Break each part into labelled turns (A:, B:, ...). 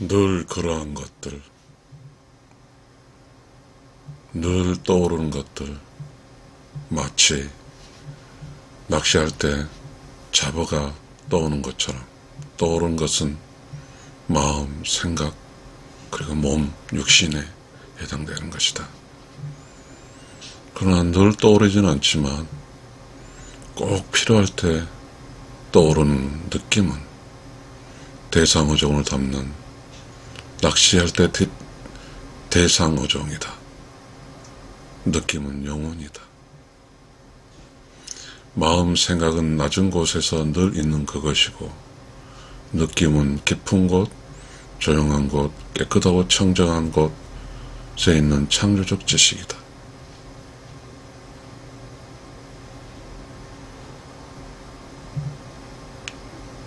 A: 늘 그러한 것들, 늘 떠오르는 것들, 마치 낚시할 때 잡어가 떠오는 것처럼 떠오르는 것은 마음, 생각, 그리고 몸, 육신에 해당되는 것이다. 그러나 늘 떠오르지는 않지만 꼭 필요할 때 떠오르는 느낌은 대상어종을 담는 낚시할 때 대- 대상어종이다. 느낌은 영혼이다. 마음, 생각은 낮은 곳에서 늘 있는 그것이고, 느낌은 깊은 곳, 조용한 곳, 깨끗하고 청정한 곳에 있는 창조적 지식이다.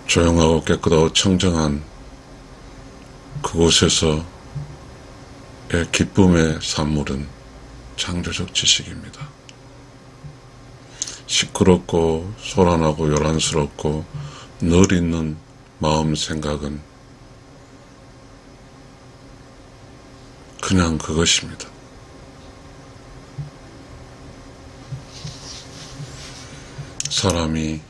A: 조용하고 깨끗하고 청정한 그곳에서의 기쁨의 산물은 창조적 지식입니다. 시끄럽고 소란하고 요란스럽고 늘 있는 마음 생각은 그냥 그것입니다. 사람이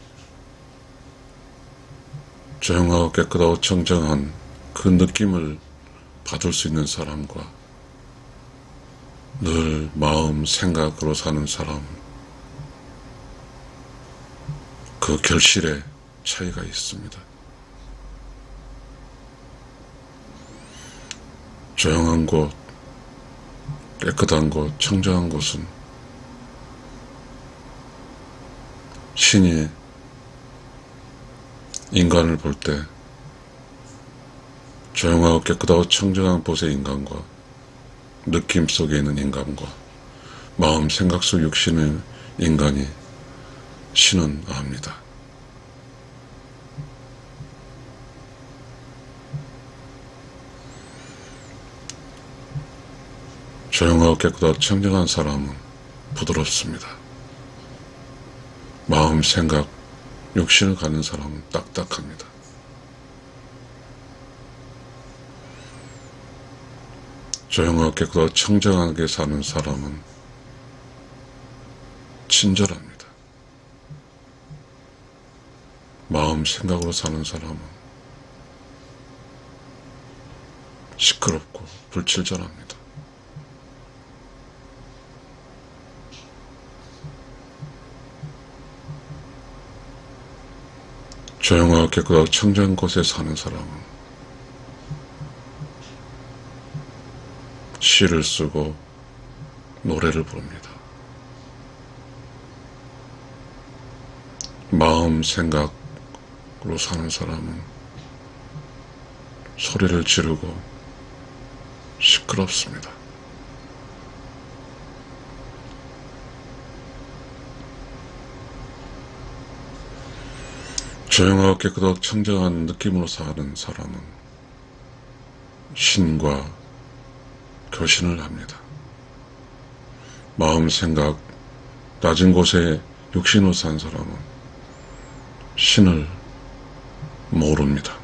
A: 조용하고 깨끗하고 청정한 그 느낌을 받을 수 있는 사람과 늘 마음, 생각으로 사는 사람, 그 결실에 차이가 있습니다. 조용한 곳, 깨끗한 곳, 청정한 곳은 신이 인간을 볼때 조용하고 깨끗하고 청정한 곳의 인간과 느낌 속에 있는 인간과 마음, 생각 속 육신의 인간이 신은 압니다. 조용하고 깨끗하고 청정한 사람은 부드럽습니다. 마음, 생각, 육신을 가는 사람은 딱딱합니다. 조용하고 깨끗하고 청정하게 사는 사람은 친절합니다. 마음, 생각으로 사는 사람은 시끄럽고 불친절합니다. 조용하고 깨끗하고 청정한 곳에 사는 사람은 시를 쓰고 노래를 부릅니다. 마음, 생각으로 사는 사람은 소리를 지르고 시끄럽습니다. 조용하고 깨끗하고 청정한 느낌으로 사는 사람은 신과 교신을 합니다. 마음, 생각, 낮은 곳에 육신으로 산 사람은 신을 모릅니다.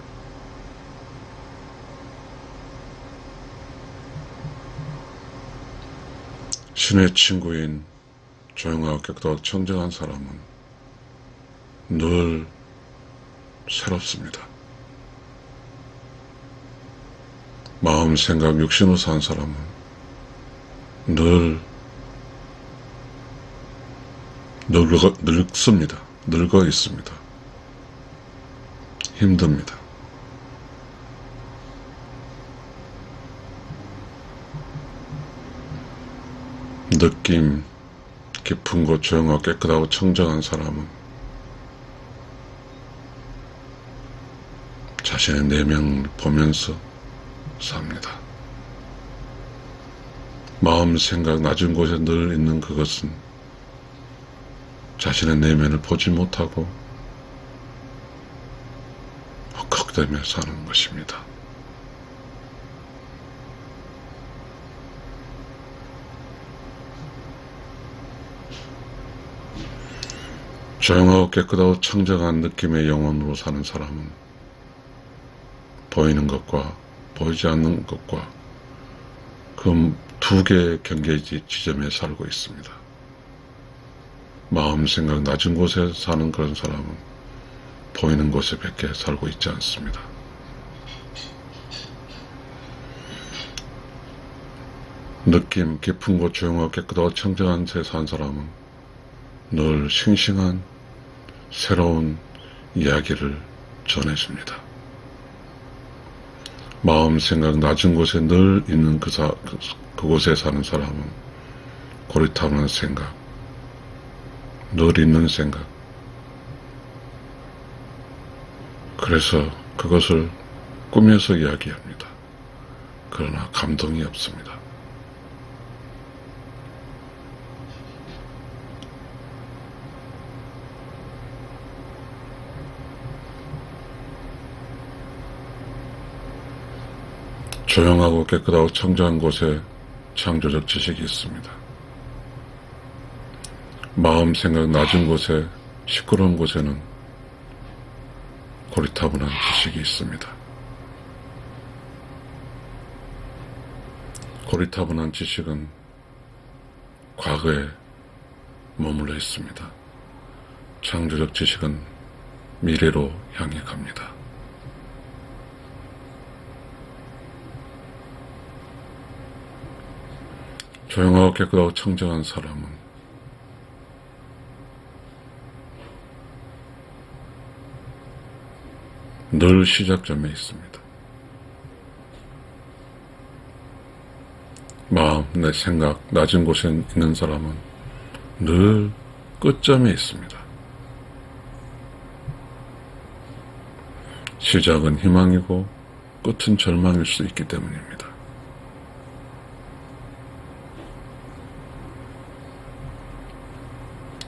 A: 신의 친구인 조용하고 깨끗하고 청정한 사람은 늘 새롭습니다. 마음, 생각, 육신으로 산 사람은 늘 늙어, 늙습니다. 늙어 있습니다. 힘듭니다. 느낌 깊은 곳 조용하고 깨끗하고 청정한 사람은 자신의 내면을 보면서 삽니다. 마음, 생각, 낮은 곳에 늘 있는 그것은 자신의 내면을 보지 못하고 헉헉대며 사는 것입니다. 조용하고 깨끗하고 청정한 느낌의 영혼으로 사는 사람은 보이는 것과 보이지 않는 것과 그 두 개의 경계 지점에 살고 있습니다. 마음 생각 낮은 곳에 사는 그런 사람은 보이는 곳에 밖에 살고 있지 않습니다. 느낌 깊은 곳 조용하고 깨끗하고 청정한 데산 사람은 늘 싱싱한 새로운 이야기를 전해줍니다. 마음 생각 낮은 곳에 늘 있는 그 사, 그, 그곳에 사는 사람은 고리타는 생각, 늘 있는 생각. 그래서 그것을 꾸며서 이야기합니다. 그러나 감동이 없습니다. 조용하고 깨끗하고 청정한 곳에 창조적 지식이 있습니다. 마음 생각 낮은 곳에 시끄러운 곳에는 고리타분한 지식이 있습니다. 고리타분한 지식은 과거에 머물러 있습니다. 창조적 지식은 미래로 향해 갑니다. 조용하고 깨끗하고 청정한 사람은 늘 시작점에 있습니다. 마음, 내 생각, 낮은 곳에 있는 사람은 늘 끝점에 있습니다. 시작은 희망이고 끝은 절망일 수 있기 때문입니다.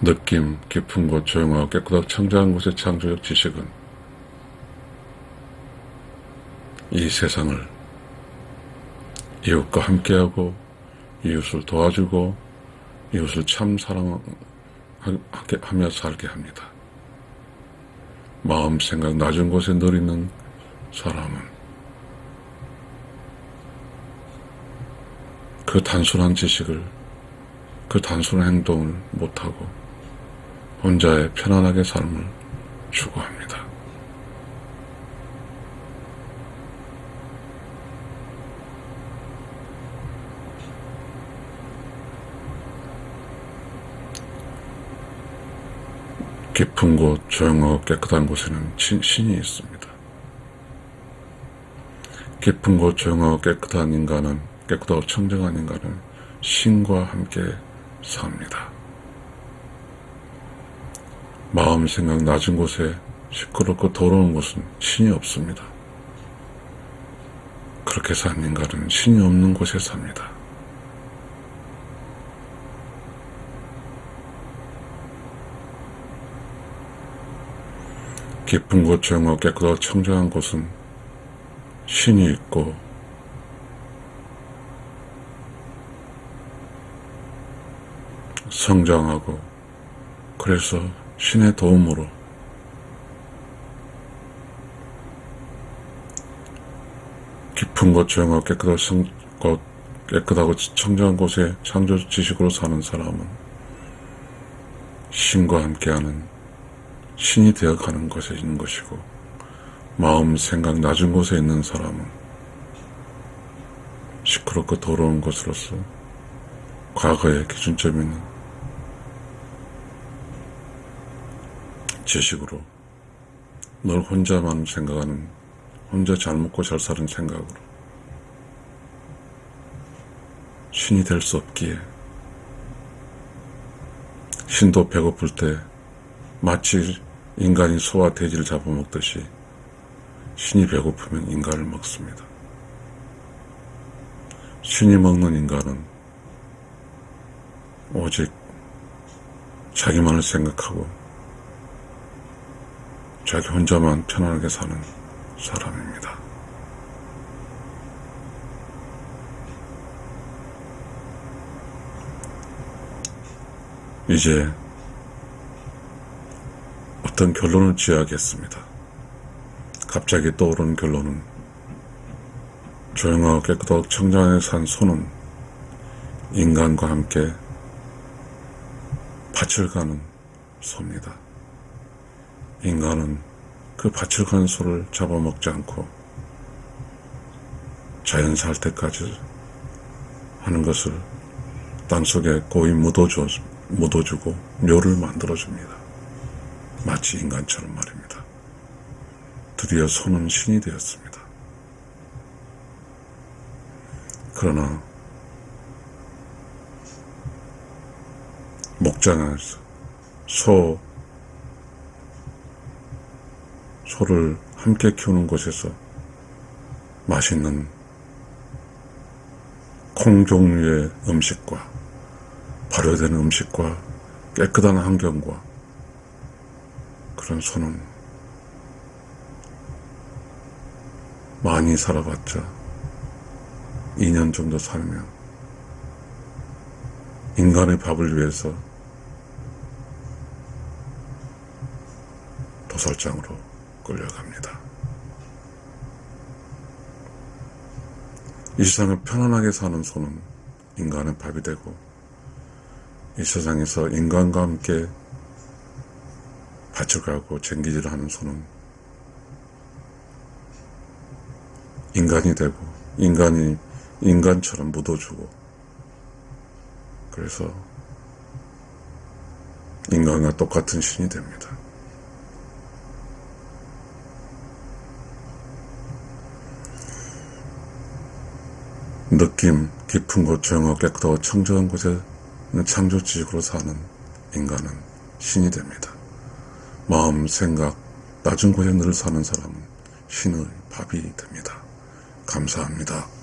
A: 느낌 깊은 곳 조용하고 깨끗하고 청정한 곳의 창조적 지식은 이 세상을 이웃과 함께하고 이웃을 도와주고 이웃을 참 사랑하며 살게 합니다. 마음 생각 낮은 곳에 늘 있는 사람은 그 단순한 지식을 그 단순한 행동을 못하고 혼자의 편안하게 삶을 추구합니다. 깊은 곳, 조용하고 깨끗한 곳에는 신이 있습니다. 깊은 곳, 조용하고 깨끗한 인간은, 깨끗하고 청정한 인간은 신과 함께 삽니다. 마음 생각 낮은 곳에 시끄럽고 더러운 곳은 신이 없습니다. 그렇게 산 인간은 신이 없는 곳에 삽니다. 깊은 곳, 조용하고 깨끗하고 청정한 곳은 신이 있고 성장하고 그래서 신의 도움으로. 깊은 곳, 조용하고 깨끗하고, 곳, 깨끗하고 청정한 곳에 창조 지식으로 사는 사람은 신과 함께하는 신이 되어가는 것에 있는 것이고 마음, 생각 낮은 곳에 있는 사람은 시끄럽고 더러운 것으로서 과거의 기준점이 있는 지식으로 널 혼자만 생각하는 혼자 잘 먹고 잘 사는 생각으로 신이 될 수 없기에 신도 배고플 때 마치 인간이 소와 돼지를 잡아먹듯이 신이 배고프면 인간을 먹습니다. 신이 먹는 인간은 오직 자기만을 생각하고 자기 혼자만 편안하게 사는 사람입니다. 이제 어떤 결론을 지어야겠습니다. 갑자기 떠오르는 결론은 조용하고 깨끗하고 청정하게 산 소는 인간과 함께 밭을 가는 소입니다. 인간은 그 밭을 가는 소를 잡아먹지 않고 자연 살 때까지 하는 것을 땅속에 고이 묻어줘, 묻어주고 묘를 만들어줍니다. 마치 인간처럼 말입니다. 드디어 소는 신이 되었습니다. 그러나 목장에서 소 소를 함께 키우는 곳에서 맛있는 콩 종류의 음식과 발효된 음식과 깨끗한 환경과 그런 소는 많이 살아봤자 2년 정도 살면 인간의 밥을 위해서 도살장으로 끌려갑니다. 이 세상을 편안하게 사는 소는 인간의 밥이 되고 이 세상에서 인간과 함께 밭을 가고 쟁기질을 하는 소는 인간이 되고 인간이 인간처럼 묻어주고 그래서 인간과 똑같은 신이 됩니다. 느낌 깊은 곳 조용하고 깨끗하고 청정한 곳에 창조지식으로 사는 인간은 신이 됩니다. 마음, 생각, 낮은 곳에 늘 사는 사람은 신의 밥이 됩니다. 감사합니다.